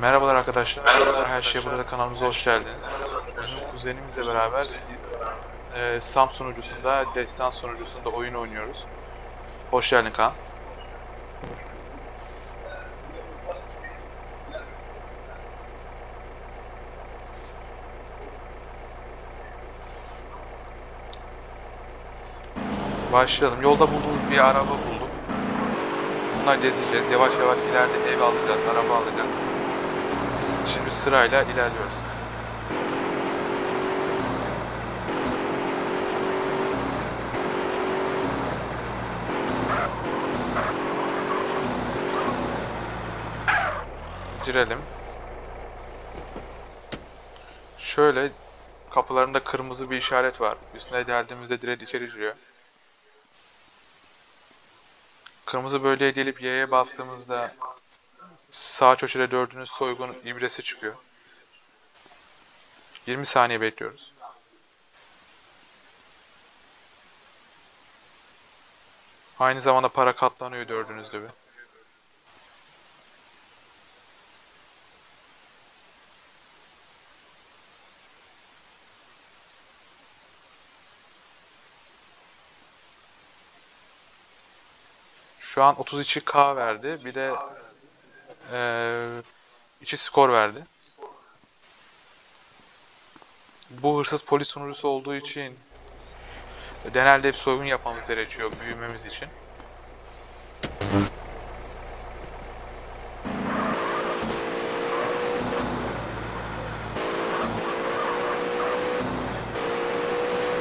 Merhabalar arkadaşlar. Merhabalar her şey burada kanalımıza hoş geldiniz. Bugün kuzenimizle beraber e, Sam sunucusunda, Destan sunucusunda oyun oynuyoruz. Hoş geldin Kaan. Başlayalım. Yolda bulduğumuz bir araba bulduk. Bunlar gezeceğiz. Yavaş yavaş ileride ev alacağız, araba alacağız. Şimdi sırayla ilerliyoruz. Girelim. Şöyle kapılarında kırmızı bir işaret var. Üstüne geldiğimizde direkt içeri giriyor. Kırmızı bölgeye gelip Y'ye bastığımızda sağ köşede dördünüz soygun ibresi çıkıyor. 20 saniye bekliyoruz. Aynı zamanda para katlanıyor dördünüz gibi. Şu an 32k verdi. Bir de eee içi skor verdi. Bu hırsız polis sunucusu olduğu için genelde hep soygun yapmamız gerekiyor büyümemiz için.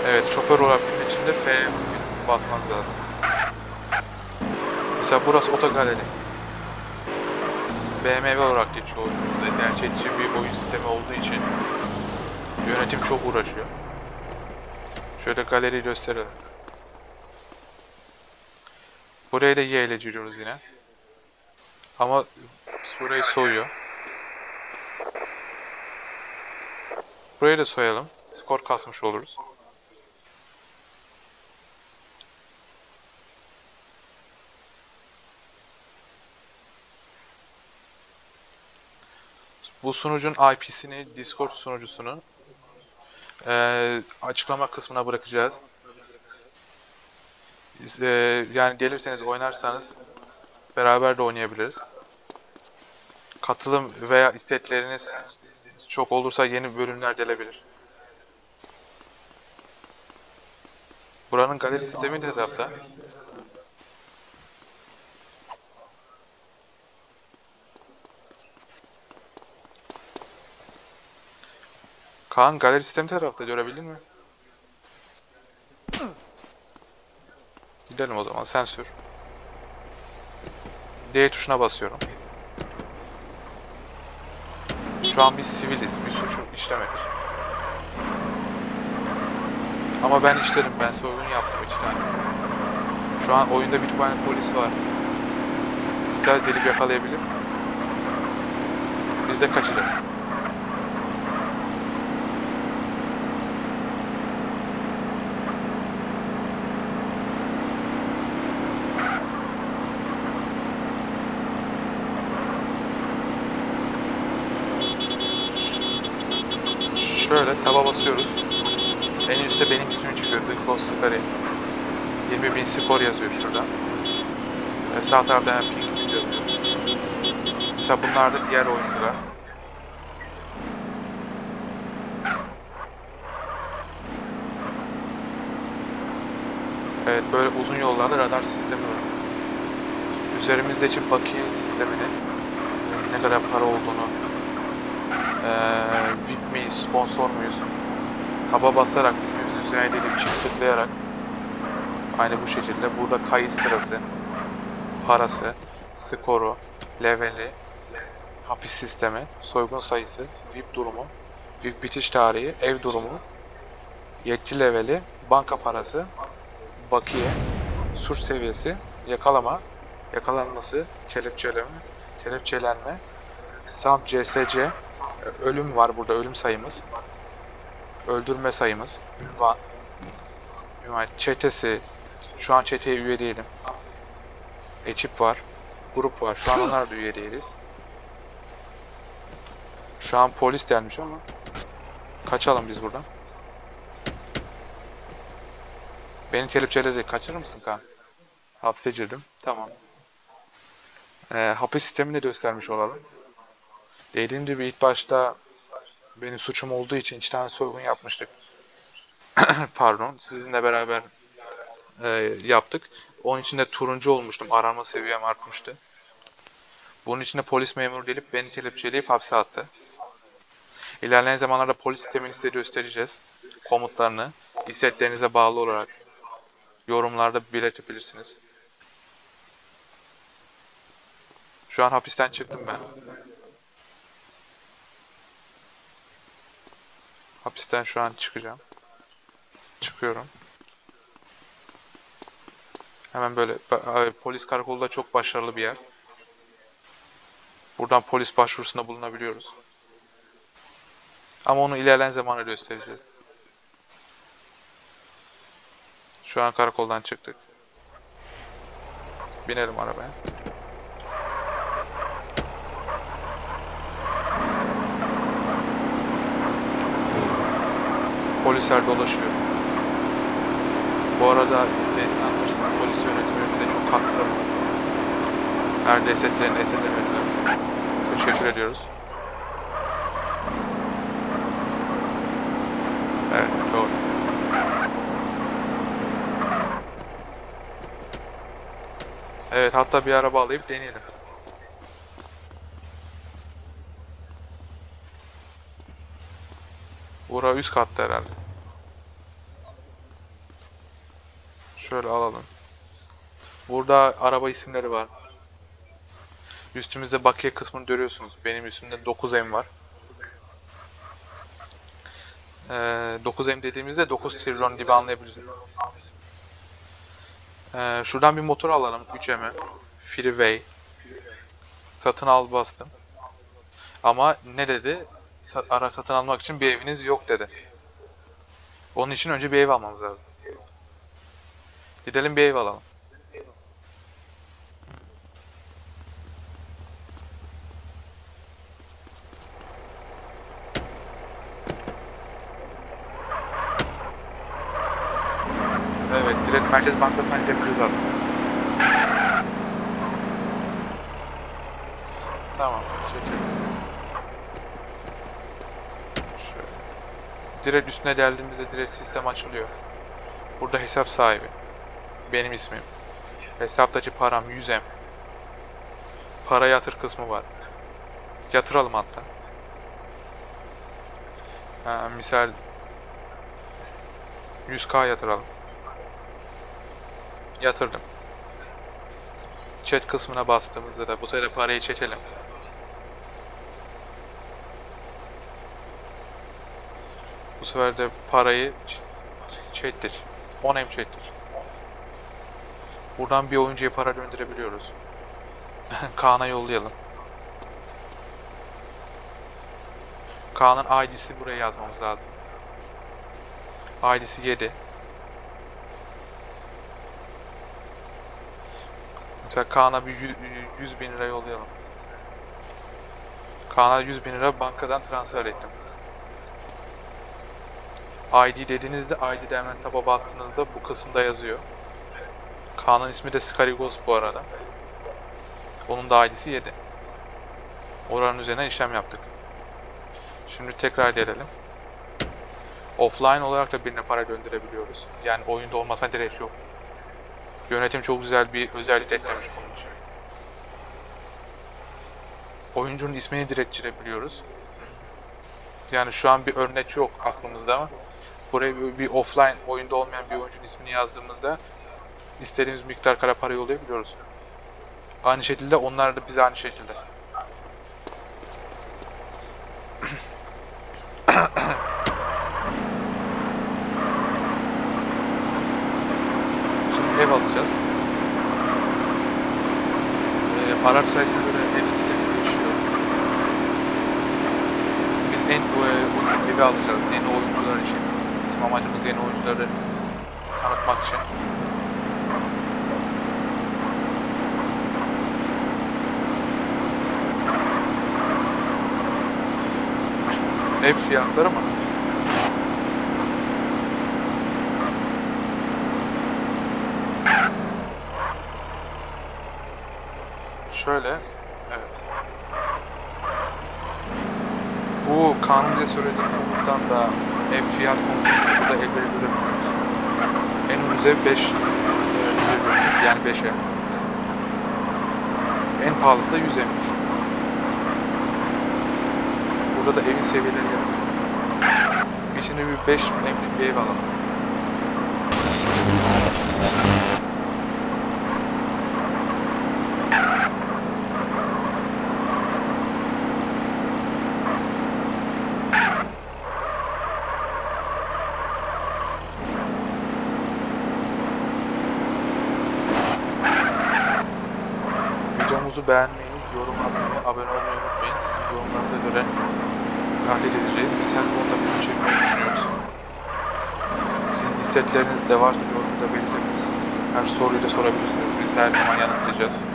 Evet, şoför olarak bilmek için de F'ye basmanız lazım. Mesela burası otogaleri. BMW olarak geçiyor oyunumuzda. Gerçekçi bir oyun sistemi olduğu için yönetim çok uğraşıyor. Şöyle galeriyi gösterelim. Buraya da Y ile giriyoruz yine. Ama burayı soyuyor. Burayı da soyalım. Skor kasmış oluruz. Bu sunucun IP'sini, Discord sunucusunu eee, açıklama kısmına bırakacağız. Eee, yani gelirseniz oynarsanız beraber de oynayabiliriz. Katılım veya istekleriniz çok olursa yeni bölümler gelebilir. Buranın galeri sistemi ne tarafta? Kaan galeri sistemi tarafta görebildin mi? Gidelim o zaman sen sür. D tuşuna basıyorum. Şu an biz siviliz. Bir suç işlemedik. Ama ben işledim. Ben soygun yaptım iki tane. Şu an oyunda bir tane polis var. İster delip yakalayabilir. Biz de kaçacağız. Şöyle taba basıyoruz. En üstte benim ismim çıkıyor. The Ghost Scary. 20.000 skor yazıyor şurada. Tarafta hemen pingimiz yazıyor. Mesela bunlar da diğer oyuncular. Evet böyle uzun yollarda radar sistemi var. Üzerimizdeki bakiye sisteminin ne kadar para olduğunu ee, VIP miyiz, sponsor muyuz? Taba basarak ismimizin üzerine gelip çift tıklayarak aynı bu şekilde burada kayıt sırası, parası, skoru, leveli, hapis sistemi, soygun sayısı, VIP durumu, VIP bitiş tarihi, ev durumu, yetki leveli, banka parası, bakiye, suç seviyesi, yakalama, yakalanması, kelepçeleme, kelepçelenme, SAM CSC, ölüm var burada ölüm sayımız. Öldürme sayımız. Ünvan. Ünvan. Çetesi. Şu an çeteye üye değilim. Ekip var. Grup var. Şu an onlar da üye değiliz. Şu an polis gelmiş ama kaçalım biz buradan. Beni kelepçeleyecek. Kaçırır mısın Kaan? Hapse girdim. Tamam. Ee, hapis sistemini göstermiş olalım. Dediğim gibi ilk başta benim suçum olduğu için iki tane soygun yapmıştık. Pardon. Sizinle beraber e, yaptık. Onun için de turuncu olmuştum. Arama seviyem artmıştı. Bunun için de polis memuru gelip beni kelepçeleyip hapse attı. İlerleyen zamanlarda polis sistemini size göstereceğiz. Komutlarını isteklerinize bağlı olarak yorumlarda belirtebilirsiniz. Şu an hapisten çıktım ben. Hapisten şu an çıkacağım. Çıkıyorum. Hemen böyle ba- polis karakolu da çok başarılı bir yer. Buradan polis başvurusunda bulunabiliyoruz. Ama onu ilerleyen zamanda göstereceğiz. Şu an karakoldan çıktık. Binelim arabaya. Polisler dolaşıyor. Bu arada Destan Hırsız Polis Yönetimi bize çok katkıda bulundu. Her desteklerini esirgemediler. Teşekkür ediyoruz. Evet, doğru. Evet, hatta bir araba alayıp deneyelim. Bura üst katta herhalde. Şöyle alalım. Burada araba isimleri var. Üstümüzde bakiye kısmını görüyorsunuz. Benim üstümde 9M var. Ee, 9M dediğimizde 9 trilyon gibi anlayabiliriz. Ee, şuradan bir motor alalım 3M'i. Freeway. Satın al bastım. Ama ne dedi? Sa- ara satın almak için bir eviniz yok dedi. Onun için önce bir ev almamız lazım. Gidelim bir ev alalım. Evet, direkt Merkez Bankası'na gidebiliriz aslında. Tamam, çekelim. Şöyle. Direkt üstüne geldiğimizde direkt sistem açılıyor. Burada hesap sahibi. Benim ismim. Hesaptaki param 100M. Para yatır kısmı var. Yatıralım hatta. Ha, misal 100k yatıralım. Yatırdım. Chat kısmına bastığımızda da bu sefer parayı çekelim. Bu sefer de parayı çektir. 10M çektir. Buradan bir oyuncuya para gönderebiliyoruz. Kaan'a yollayalım. Kaan'ın ID'si buraya yazmamız lazım. ID'si 7. Mesela Kaan'a bir yü- 100 bin lira yollayalım. Kaan'a 100 bin lira bankadan transfer ettim. ID dediğinizde ID'de hemen taba bastığınızda bu kısımda yazıyor. Kaan'ın ismi de Skarigos bu arada. Onun da ID'si 7. Oranın üzerine işlem yaptık. Şimdi tekrar gelelim. Offline olarak da birine para gönderebiliyoruz. Yani oyunda olmasa direkt yok. Yönetim çok güzel bir özellik eklemiş bunun için. Oyuncunun ismini direkt girebiliyoruz. Yani şu an bir örnek yok aklımızda ama buraya bir, bir offline oyunda olmayan bir oyuncunun ismini yazdığımızda istediğimiz miktar kara para yollayabiliyoruz. Aynı şekilde onlar da bize aynı şekilde. Şimdi ev alacağız. Ee, araç sayısına göre ev sistemi değişiyor. Biz en bu e, uygun evi alacağız yeni oyuncular için. Bizim amacımız yeni oyuncuları tanıtmak için. Ev fiyatları mı? Şöyle, evet. Bu kanun bize söylediği komuttan da ev fiyat konusunda burada evleri görebiliyoruz. En ucuz ev 5 yani 5'e. En pahalısı da 100 evmiş. Burada da evin seviyeleri yazıyor. Biz şimdi bir 5 evlik bir ev alalım. Videomuzu beğenmeyi, yorum atmayı, abone olmayı unutmayın. Sizin yorumlarınıza göre tahlil edeceğiz. Biz her konuda video çekmeyi düşünüyoruz. Sizin istekleriniz de varsa yorumda belirtebilirsiniz. Her soruyu da sorabilirsiniz. Biz her zaman yanıtlayacağız.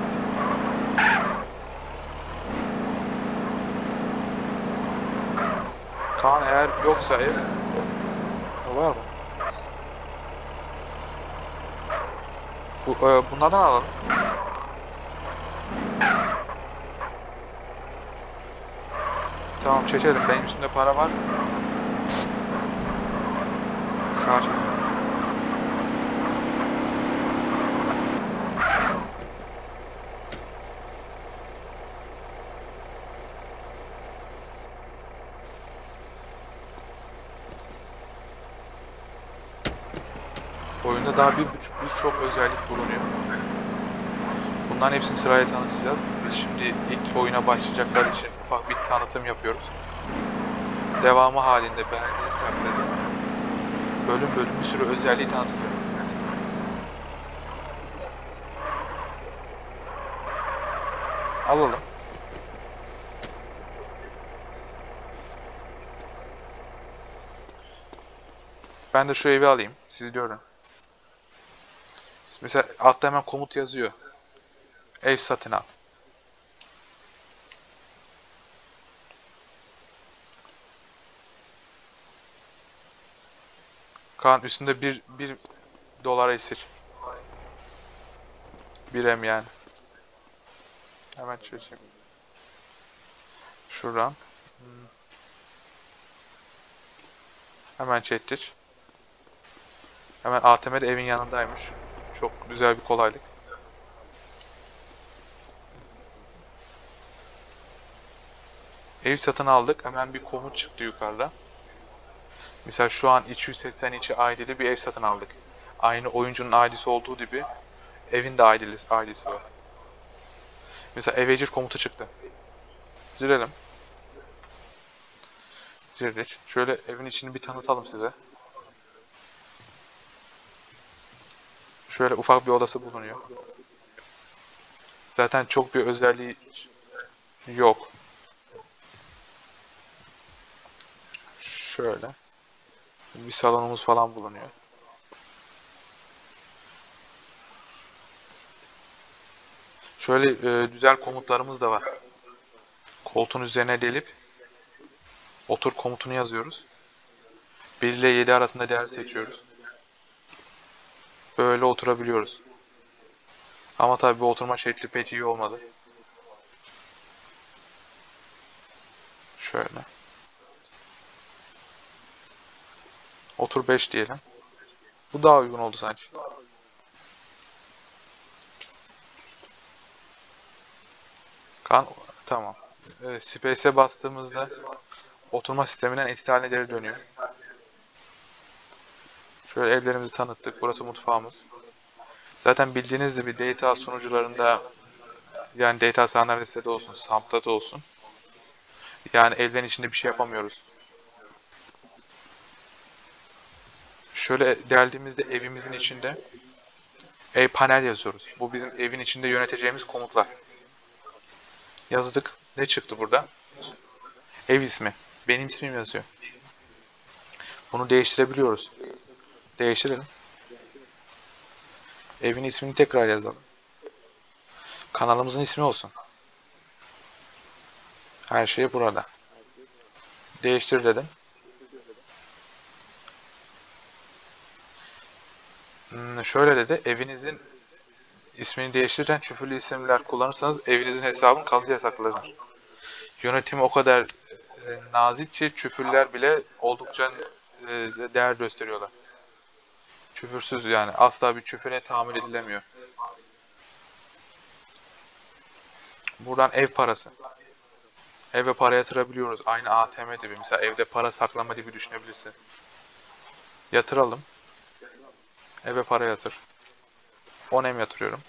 Kaan eğer yoksa ev var mı? Bu, e, bunlardan alalım. Tamam çekelim. Benim üstümde para var. Sağ. Oyunda daha bir buçuk birçok özellik bulunuyor. Bunların hepsini sırayla tanıtacağız. Biz şimdi ilk oyuna başlayacaklar için ufak bir tanıtım yapıyoruz. Devamı halinde beğendiğiniz takdirde bölüm bölüm bir sürü özelliği tanıtacağız. Alalım. Ben de şu evi alayım. Siz görün. Mesela altta hemen komut yazıyor. Ev satın al. Kaan üstünde bir, bir dolar esir. Bir em yani. Hemen çözeyim. Şuradan. Hemen çektir. Hemen ATM'de evin yanındaymış. Çok güzel bir kolaylık. Ev satın aldık. Hemen bir komut çıktı yukarıda. Mesela şu an 282 aileli bir ev satın aldık. Aynı oyuncunun ailesi olduğu gibi evin de ailesi, ailesi var. Mesela evecir komutu çıktı. Girelim. Girdik. Şöyle evin içini bir tanıtalım size. Şöyle ufak bir odası bulunuyor. Zaten çok bir özelliği yok. Şöyle. Bir salonumuz falan bulunuyor. Şöyle e, güzel komutlarımız da var. Koltuğun üzerine delip otur komutunu yazıyoruz. 1 ile 7 arasında değer seçiyoruz. Böyle oturabiliyoruz. Ama tabii bu oturma şekli pek iyi olmadı. Şöyle. Otur 5 diyelim. Bu daha uygun oldu sanki. Kan tamam. Ee, Space'e bastığımızda oturma sisteminden haline geri dönüyor. Şöyle evlerimizi tanıttık. Burası mutfağımız. Zaten bildiğiniz gibi data sunucularında yani data sanalistede olsun, SAMP'ta da olsun. Yani evlerin içinde bir şey yapamıyoruz. Şöyle geldiğimizde evimizin içinde ev panel yazıyoruz. Bu bizim evin içinde yöneteceğimiz komutlar. Yazdık. Ne çıktı burada? Ev ismi. Benim ismim yazıyor. Bunu değiştirebiliyoruz. Değiştirelim. Evin ismini tekrar yazalım. Kanalımızın ismi olsun. Her şey burada. Değiştir dedim. Hmm, şöyle dedi. Evinizin ismini değiştirirken küfürlü isimler kullanırsanız evinizin hesabın kalıcı yasaklanır. Yönetimi o kadar e, nazik küfürler bile oldukça e, değer gösteriyorlar. Küfürsüz yani. Asla bir küfüre tahammül edilemiyor. Buradan ev parası. Eve para yatırabiliyoruz. Aynı ATM gibi. Mesela evde para saklama gibi düşünebilirsin. Yatıralım. Eve para yatır. 10 em yatırıyorum.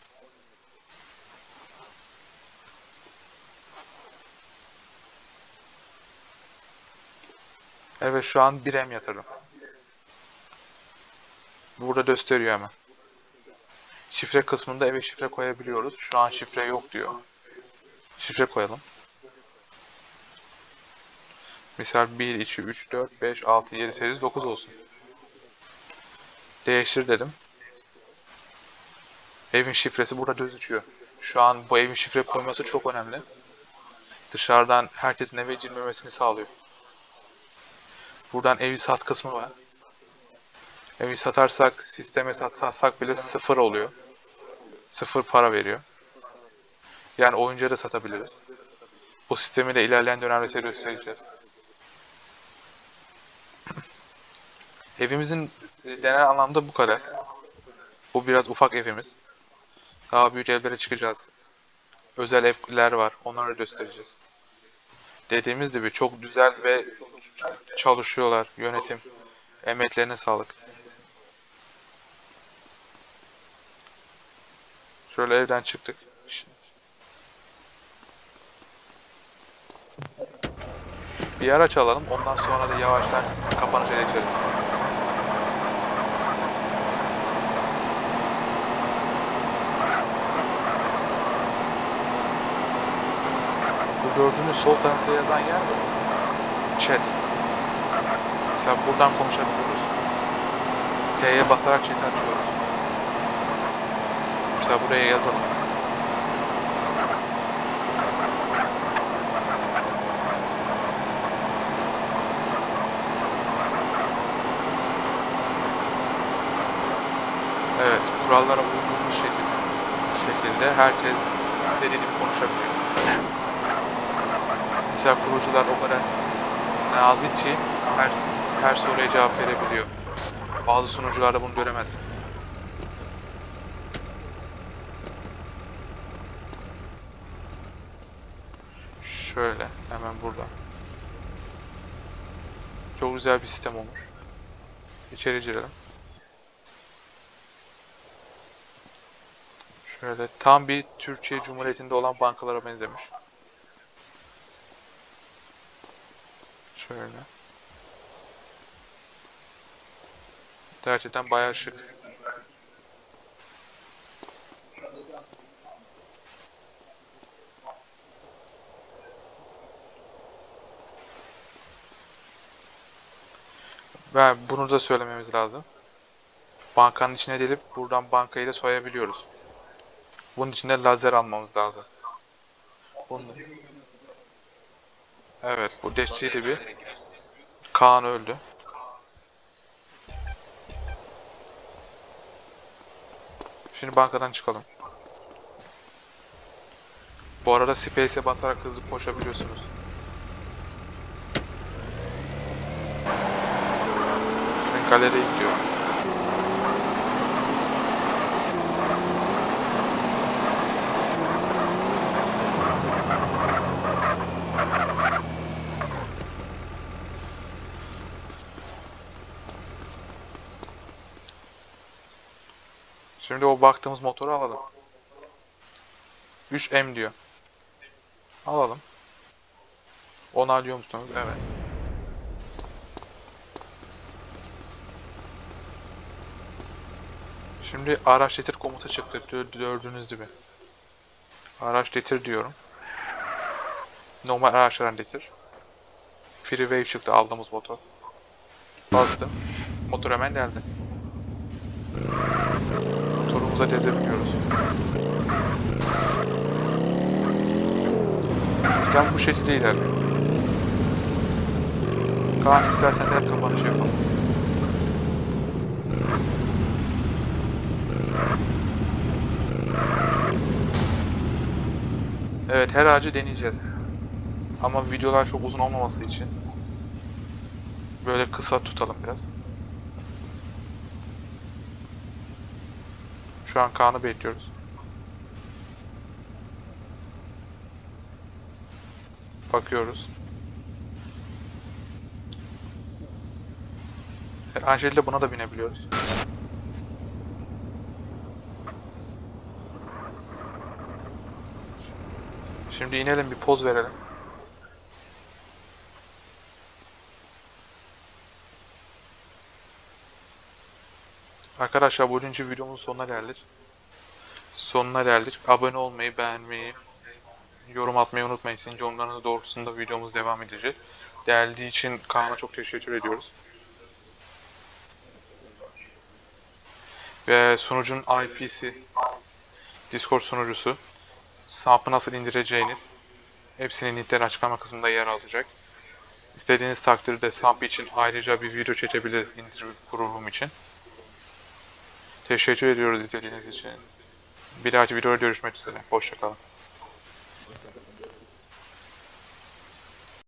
Evet şu an 1 em yatırdım. Burada gösteriyor hemen. Şifre kısmında eve şifre koyabiliyoruz. Şu an şifre yok diyor. Şifre koyalım. Misal 1, 2, 3, 4, 5, 6, 7, 8, 9 olsun. Değiştir dedim. Evin şifresi burada gözüküyor. Şu an bu evin şifre koyması çok önemli. Dışarıdan herkesin eve girmemesini sağlıyor. Buradan evi sat kısmı var. Evi satarsak, sisteme satarsak bile sıfır oluyor. Sıfır para veriyor. Yani oyuncuya da satabiliriz. Bu sistemi de ilerleyen dönemde göstereceğiz. Evimizin e, genel anlamda bu kadar. Bu biraz ufak evimiz. Daha büyük evlere çıkacağız. Özel evler var. Onları göstereceğiz. Dediğimiz gibi çok güzel ve çalışıyorlar. Yönetim. Emeklerine sağlık. Şöyle evden çıktık. Bir araç alalım. Ondan sonra da yavaştan kapanışa geçeriz. Bu gördüğünüz sol tarafta yazan yer? Chat. Mesela buradan konuşabiliyoruz. T'ye basarak chat açıyoruz. Mesela buraya yazalım. Evet, kurallara uyulmuş şekilde, şekilde herkes istediğini konuşabiliyor. Mesela kurucular o kadar nazik ki her, her soruya cevap verebiliyor. Bazı sunucularda bunu göremezsin. Şöyle, hemen burada. Çok güzel bir sistem olmuş. İçeri girelim. Şöyle tam bir Türkiye Cumhuriyeti'nde olan bankalara benzemiş. Şöyle. Gerçekten bayağı şık. Ve bunu da söylememiz lazım. Bankanın içine gelip buradan bankayı da soyabiliyoruz. Bunun için de lazer almamız lazım. Bunu... Evet, bu dehşetli bir. Kaan öldü. Şimdi bankadan çıkalım. Bu arada Space'e basarak hızlı koşabiliyorsunuz. Şimdi galeriye gidiyorum. Şimdi o baktığımız motoru alalım. 3M diyor. Alalım. Onaylıyor musunuz? Evet. Şimdi araç getir komuta çıktı. Gö- Gördüğünüz gibi. Araç getir diyorum. Normal araçlardan getir. Freeway çıktı aldığımız motor. Bastım. Motor hemen geldi. Motorumuza gezebiliyoruz. Sistem bu şekilde ilerliyor. Kaan istersen de kapanış yapalım. Evet her ağacı deneyeceğiz. Ama videolar çok uzun olmaması için böyle kısa tutalım biraz. Şu an Kaan'ı bekliyoruz. Bakıyoruz. Angel buna da binebiliyoruz. Şimdi inelim bir poz verelim. Arkadaşlar bugünkü videomuzun sonuna geldik. Sonuna geldik. Abone olmayı, beğenmeyi, yorum atmayı unutmayın. Sizin yorumlarınız doğrultusunda videomuz devam edecek. Geldiği için Kaan'a çok teşekkür ediyoruz. Ve sunucunun IP'si, Discord sunucusu, Samp'ı nasıl indireceğiniz, hepsinin linkleri açıklama kısmında yer alacak. İstediğiniz takdirde Samp için ayrıca bir video çekebiliriz indir kurulum için. Teşekkür ediyoruz izlediğiniz için. Bir dahaki videoda görüşmek üzere. Hoşçakalın.